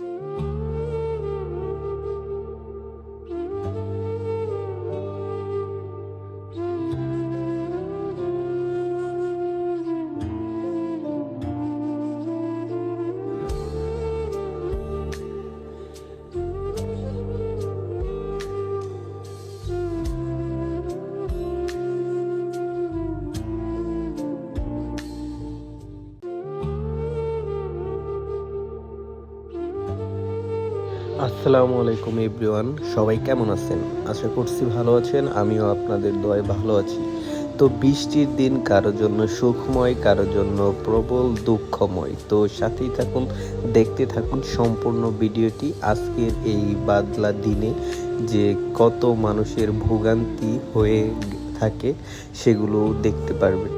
you আসসালামু আলাইকুম everyone, সবাই কেমন আছেন? আশা করছি ভালো আছেন, আমিও আপনাদের দোয়ায় ভালো আছি। তো বৃষ্টির দিন কারও জন্য সুখময়, কারও জন্য প্রবল দুঃখময়। তো সাথেই থাকুন, দেখতে থাকুন সম্পূর্ণ ভিডিওটি। আজকের এই বাদলা দিনে যে কত মানুষের ভোগান্তি হয়ে থাকে, সেগুলো দেখতে পারবেন।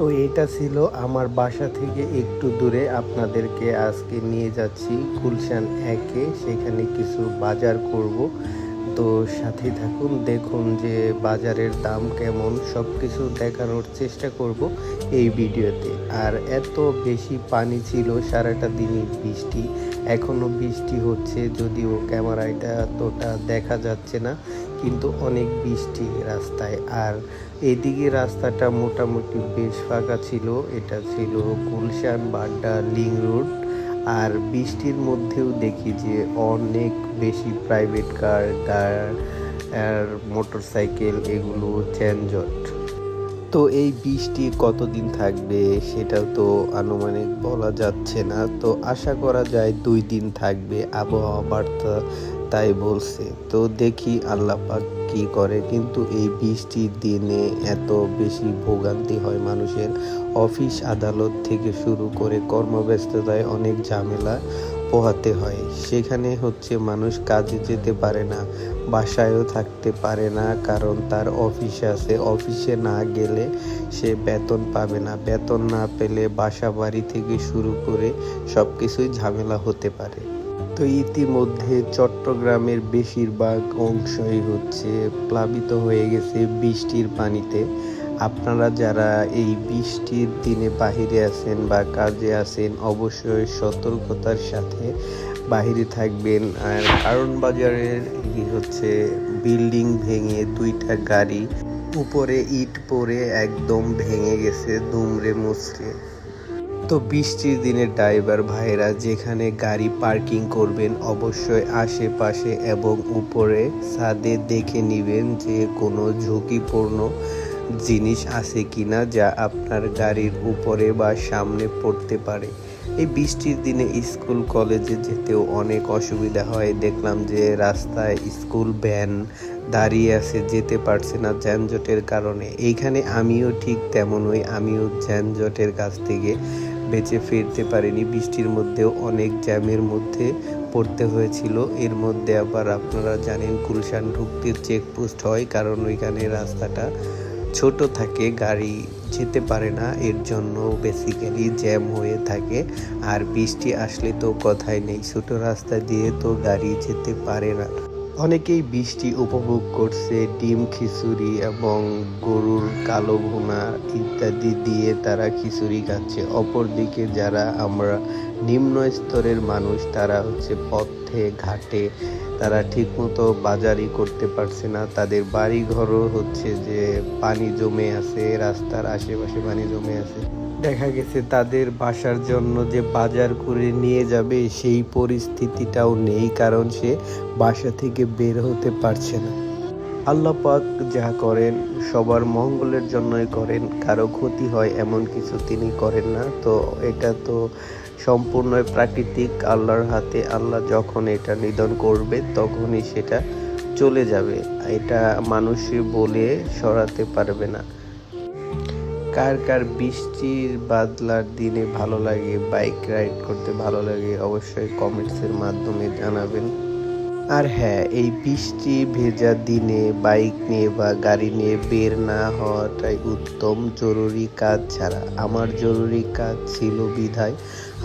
তো এটা ছিল আমার বাসা থেকে একটু দূরে। আপনাদেরকে আজকে নিয়ে যাচ্ছি গুলশান একে। সেখানে কিছু বাজার করব। তো সাথে থাকুন, দেখুন যে বাজারের দাম কেমন। সব কিছু দেখানোর চেষ্টা করব এই ভিডিওতে। আর এত বেশি পানি ছিল, সারাটা দিনই বৃষ্টি। এখনও বৃষ্টি হচ্ছে, যদিও ক্যামেরাটা তোটা দেখা যাচ্ছে না। কিন্তু অনেক বৃষ্টি রাস্তায়। আর এদিকে রাস্তাটা মোটামুটি বেশ ফাঁকা ছিল। এটা ছিল গুলশান বাড্ডা লিং রোড। আর বৃষ্টির মধ্যেও দেখি যে অনেক বেশি প্রাইভেট কার আর মোটর সাইকেল এগুলো যানজট। তো এই বৃষ্টি কতদিন থাকবে সেটাও তো আনুমানিক বলা যাচ্ছে না। তো আশা করা যায় দুই দিন থাকবে। আবহাওয়া বার্তা তাই বলছে, তো দেখি আল্লাহ পাক কি করে। কিন্তু এই বৃষ্টির দিনে এত বেশি ভোগান্তি হয় মানুষের। অফিস আদালত থেকে শুরু করে কর্মব্যস্ততায় অনেক ঝামেলা পোহাতে হয়। সেখানে হচ্ছে মানুষ কাজে যেতে পারে না, বাসায়ও থাকতে পারে না, কারণ তার অফিস আছে। অফিসে না গেলে সে বেতন পাবে না। বেতন না পেলে বাসা বাড়ি থেকে শুরু করে সব কিছুই ঝামেলা হতে পারে। তো ইতিমধ্যে চট্টগ্রামের বেশিরভাগ অংশই হচ্ছে প্লাবিত হয়ে গেছে বৃষ্টির পানিতে। আপনারা যারা এই বৃষ্টির দিনে বাহিরে আছেন বা কাজে আছেন, অবশ্যই সতর্কতার সাথে বাহিরে থাকবেন। আর কারণ বাজারের হচ্ছে বিল্ডিং ভেঙে দুইটা গাড়ি উপরে ইট পড়ে একদম ভেঙে গেছে, দুমড়ে মুচড়ে। তো বৃষ্টির দিনে ড্রাইভার ভাইরা যেখানে গাড়ি পার্কিং করবেন অবশ্যই আশেপাশে এবং উপরে ছাদে দেখে নেবেন যে কোনো ঝুঁকিপূর্ণ জিনিস আছে কিনা যা আপনার গাড়ির উপরে বা সামনে পড়তে পারে। এই বৃষ্টির দিনে স্কুল, কলেজে যেতেও অনেক অসুবিধা হয়। দেখলাম যে রাস্তায় স্কুল ভ্যান দাঁড়িয়ে আছে, যেতে পারছে না যানজটের কারণে। এইখানে আমিও ঠিক তেমনই, আমিও যানজটের কাছ থেকে বেঁচে ফিরতে পারেনি। বৃষ্টির মধ্যেও অনেক জ্যামের মধ্যে পড়তে হয়েছিল। এর মধ্যে আবার আপনারা জানেন গুলশান ঢুকতে চেকপোস্ট হয়, কারণ ওইখানে রাস্তাটা ছোট থাকে, গাড়ি যেতে পারে না। এর জন্য বেসিক্যালি জ্যাম হয়ে থাকে। আর বৃষ্টি আসলে তো কথাই নেই। ছোট রাস্তা দিয়ে তো গাড়ি যেতে পারে না। অনেকেই বৃষ্টি উপভোগ করছে, ডিম খিচুড়ি এবং গরুর কালো ভুনা ইত্যাদি দিয়ে তারা খিচুড়ি খাচ্ছে। অপরদিকে যারা আমরা নিম্ন স্তরের মানুষ, তারা হচ্ছে পথে, ঘাটে তারা ঠিকমতো বাজারই করতে পারছে না। তাদের বাড়ি ঘরও হচ্ছে যে পানি জমে আছে, রাস্তার আশেপাশে পানি জমে আছে। দেখা গেছে তাদের বাসার জন্য যে বাজার করে নিয়ে যাবে সেই পরিস্থিতিটাও নেই, কারণ সে বাসা থেকে বের হতে পারছে না। আল্লাহ পাক যা করেন সবার মঙ্গলের জন্যই করেন, কারও ক্ষতি হয় এমন কিছু তিনি করেন না। তো এটা তো সম্পূর্ণ প্রাকৃতিক আল্লাহর হাতে আল্লাহ যখন এটা নিধন করবে, তখনই সেটা চলে যাবে। এটা মানুষ বলে সরাতে পারবে না। কার কার বৃষ্টির বাদলার দিনে ভালো লাগে, বাইক রাইড করতে ভালো লাগে, অবশ্যই কমেন্টসের মাধ্যমে জানাবেন। আর হ্যাঁ এই বৃষ্টি ভেজা দিনে বাইক নিয়ে বা গাড়ি নিয়ে বের না হওয়াটাই উত্তম জরুরি কাজ ছাড়া। আমার জরুরি কাজ ছিল বিধায়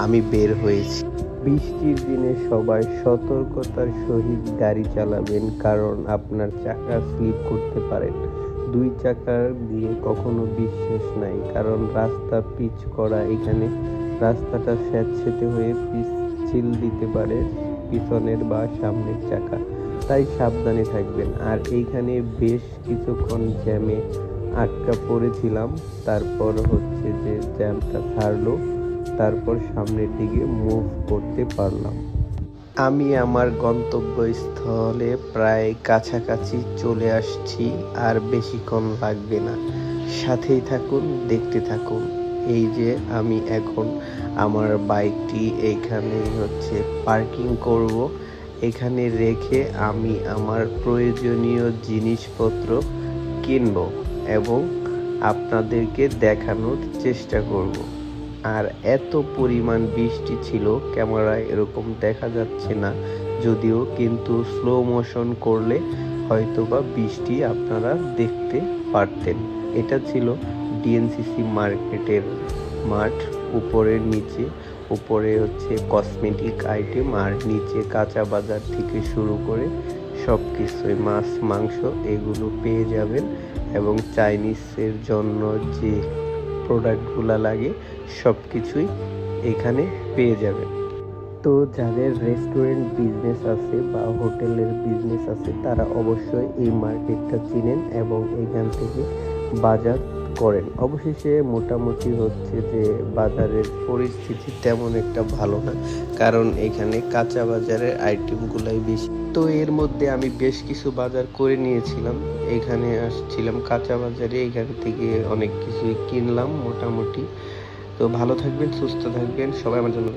আমি বের হয়েছি। বৃষ্টির দিনে সবাই সতর্কতার সহিত গাড়ি চালাবেন, কারণ আপনার চাকা স্লিপ করতে পারেন দুই চাকার দিয়ে কখনো বিশ্বাস নাই, কারণ রাস্তা পিচ করা এখানে রাস্তাটা স্যাঁতসেঁতে হয়ে পিছিল দিতে পারে। পিছনের বা সামনের চাকা। তাই সাবধানে থাকবেন। আর এইখানে বেশ কিছুক্ষণ জ্যামে আটকা পড়েছিলাম। তারপর হচ্ছে যে জ্যামটা ছাড়লো। তারপর সামনের দিকে মুভ করতে পারলাম। আমি আমার গন্তব্যস্থলে প্রায় কাছাকাছি চলে আসছি। আর বেশিক্ষণ লাগবে না। সাথেই থাকুন, দেখতে থাকুন। এই যে আমি এখন আমার বাইকটি এইখানে হচ্ছে পার্কিং করব। এখানে রেখে আমি আমার প্রয়োজনীয় জিনিসপত্র কিনব এবং আপনাদেরকে দেখানোর চেষ্টা করব। আর এত পরিমাণ বৃষ্টি ছিল, ক্যামেরায় এরকম দেখা যাচ্ছে না, যদিও কিন্তু স্লো মোশন করলে হয়তোবা বৃষ্টি আপনারা দেখতে পারতেন। এটা ছিল ডিএনসিসি মার্কেটের মাঠ উপরের নিচে। উপরে হচ্ছে কসমেটিক আইটেম আর নিচে কাঁচা বাজার থেকে শুরু করে সব কিছুই মাছ, মাংস এগুলো পেয়ে যাবেন এবং চাইনিজের জন্য যে প্রোডাক্টগুলো লাগে সব কিছুই এখানে পেয়ে যাবেন। তো যাদের রেস্টুরেন্ট বিজনেস আছে বা হোটেলের বিজনেস আছে, তারা অবশ্যই এই মার্কেটটা চিনেন এবং এখান থেকে বাজার করেন। অবশেষে মোটামুটি হচ্ছে যে বাজারের পরিস্থিতি তেমন একটা ভালো না, কারণ এখানে কাঁচা বাজারের আইটেমগুলাই বেশি। তো এর মধ্যে আমি বেশ কিছু বাজার করে নিয়েছিলাম। এখানে আসছিলাম কাঁচা বাজারে, এখান থেকে অনেক কিছুই কিনলাম মোটামুটি। তো ভালো থাকবেন, সুস্থ থাকবেন, সবাই আমার জন্য